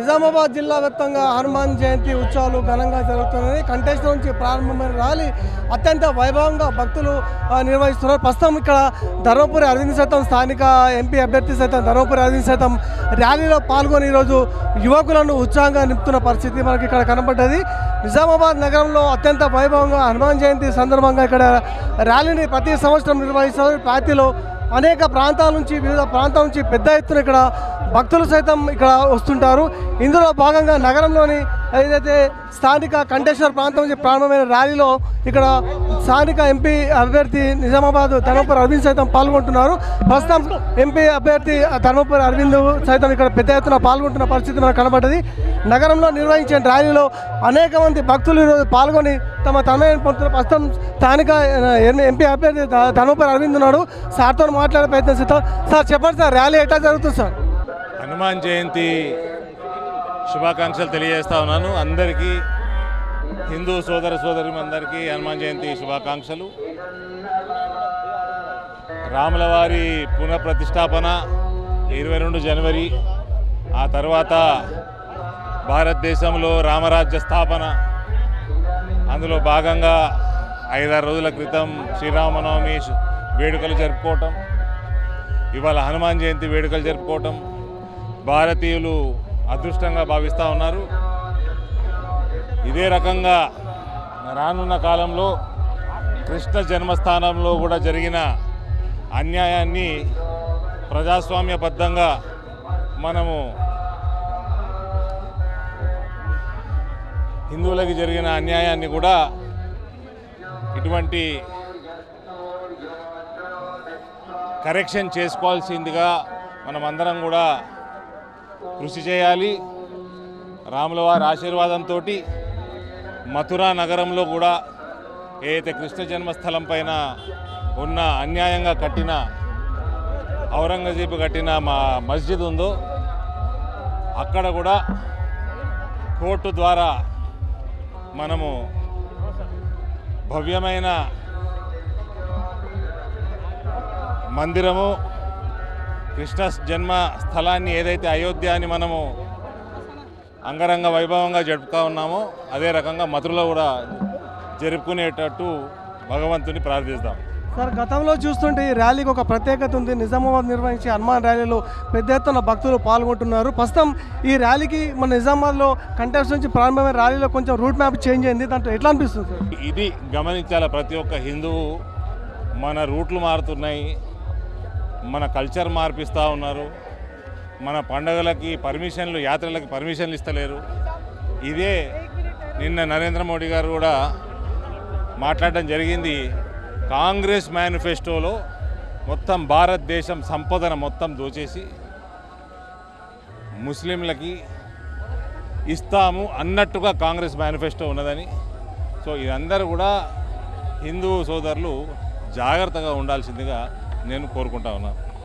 నిజామాబాద్ జిల్లా వ్యాప్తంగా హనుమాన్ జయంతి ఉత్సవాలు ఘనంగా జరుగుతున్నాయి కంటెస్ట్ నుంచి ప్రారంభమైన ర్యాలీ అత్యంత వైభవంగా భక్తులు నిర్వహిస్తున్నారు. ప్రస్తుతం ఇక్కడ ధర్మపురి అరవింద్ సైతం స్థానిక ఎంపీ అభ్యర్థి సైతం ధర్మపురి అరవింద్ సైతం ర్యాలీలో పాల్గొని ఈరోజు యువకులను ఉత్సాహంగా నింపుతున్న పరిస్థితి మనకి ఇక్కడ కనబడ్డది. నిజామాబాద్ నగరంలో అత్యంత వైభవంగా హనుమాన్ జయంతి సందర్భంగా ఇక్కడ ర్యాలీని ప్రతి సంవత్సరం నిర్వహిస్తారు. పార్టీలో అనేక ప్రాంతాల నుంచి వివిధ ప్రాంతాల నుంచి పెద్ద ఎత్తున ఇక్కడ భక్తులు సైతం ఇక్కడ వస్తుంటారు. ఇందులో భాగంగా నగరంలోని ఏదైతే స్థానిక కంటేశ్వర ప్రాంతం నుంచి ప్రారంభమైన ర్యాలీలో ఇక్కడ స్థానిక ఎంపీ అభ్యర్థి నిజామాబాద్ ధర్మపురి అరవింద్ సైతం పాల్గొంటున్నారు. ప్రస్తుతం ఎంపీ అభ్యర్థి ధర్మపురి అరవింద్ సైతం ఇక్కడ పెద్ద ఎత్తున పాల్గొంటున్న పరిస్థితి మనకు కనబడ్డది. నగరంలో నిర్వహించిన ర్యాలీలో అనేక మంది భక్తులు ఈరోజు పాల్గొని తమ తనని పొందుతున్న ప్రస్తుతం స్థానిక ఎంపీ అభ్యర్థి ధ- ధర్మపురి అరవింద్ ఉన్నాడు. సార్తో మాట్లాడే ప్రయత్నం చేస్తాం సార్ చెప్పండి సార్ ర్యాలీ ఎట్లా జరుగుతుంది సార్? హనుమాన్ జయంతి శుభాకాంక్షలు తెలియజేస్తా ఉన్నాను. అందరికీ హిందూ సోదర సోదరి అందరికీ హనుమాన్ జయంతి శుభాకాంక్షలు. రాములవారి పునఃప్రతిష్టాపన ఇరవై రెండు జనవరి ఆ తర్వాత భారతదేశంలో రామరాజ్య స్థాపన అందులో భాగంగా ఐదారు రోజుల క్రితం శ్రీరామనవమి వేడుకలు జరుపుకోవటం ఇవాళ హనుమాన్ జయంతి వేడుకలు జరుపుకోవటం భారతీయులు అదృష్టంగా భావిస్తూ ఉన్నారు. ఇదే రకంగా రానున్న కాలంలో కృష్ణ జన్మస్థానంలో కూడా జరిగిన అన్యాయాన్ని ప్రజాస్వామ్యబద్ధంగా మనము హిందువులకి జరిగిన అన్యాయాన్ని కూడా ఇటువంటి కరెక్షన్ చేసుకోవాల్సిందిగా మనమందరం కూడా కృషి చేయాలి. రాముల వారి ఆశీర్వాదంతో మథురా నగరంలో కూడా ఏదైతే కృష్ణ జన్మస్థలం పైన ఉన్న అన్యాయంగా కట్టిన ఔరంగజేబు కట్టిన మా మస్జిద్ ఉందో అక్కడ కూడా కోర్టు ద్వారా మనము భవ్యమైన మందిరము కృష్ణ జన్మ స్థలాన్ని ఏదైతే అయోధ్య అని మనము అంగరంగ వైభవంగా జరుపుతా ఉన్నామో అదే రకంగా మధురలో కూడా జరుపుకునేటట్టు భగవంతుని ప్రార్థిస్తాం. సార్ గతంలో చూస్తుంటే ఈ ర్యాలీకి ఒక ప్రత్యేకత ఉంది. నిజామాబాద్ నిర్వహించే హనుమాన్ ర్యాలీలో పెద్ద ఎత్తున భక్తులు పాల్గొంటున్నారు. ప్రస్తుతం ఈ ర్యాలీకి మన నిజామాబాద్లో కంటెస్ట్ నుంచి ప్రారంభమైన ర్యాలీలో కొంచెం రూట్ మ్యాప్ చేంజ్ అయింది. దాంట్లో ఎట్లా అనిపిస్తుంది సార్? ఇది గమనించాల? ప్రతి ఒక్క హిందువు మన రూట్లు మారుతున్నాయి. మన కల్చర్ మార్పిస్తూ ఉన్నారు. మన పండగలకి పర్మిషన్లు యాత్రలకి పర్మిషన్లు ఇస్తలేరు. ఇదే నిన్న నరేంద్ర మోడీ గారు కూడా మాట్లాడడం జరిగింది. కాంగ్రెస్ మేనిఫెస్టోలో మొత్తం భారతదేశం సంపదన మొత్తం దోచేసి ముస్లింలకి ఇస్తాము అన్నట్టుగా కాంగ్రెస్ మేనిఫెస్టో ఉన్నదని. సో ఇదందరూ కూడా హిందూ సోదరులు జాగ్రత్తగా ఉండాల్సిందిగా నేను కోరుకుంటా ఉన్నాను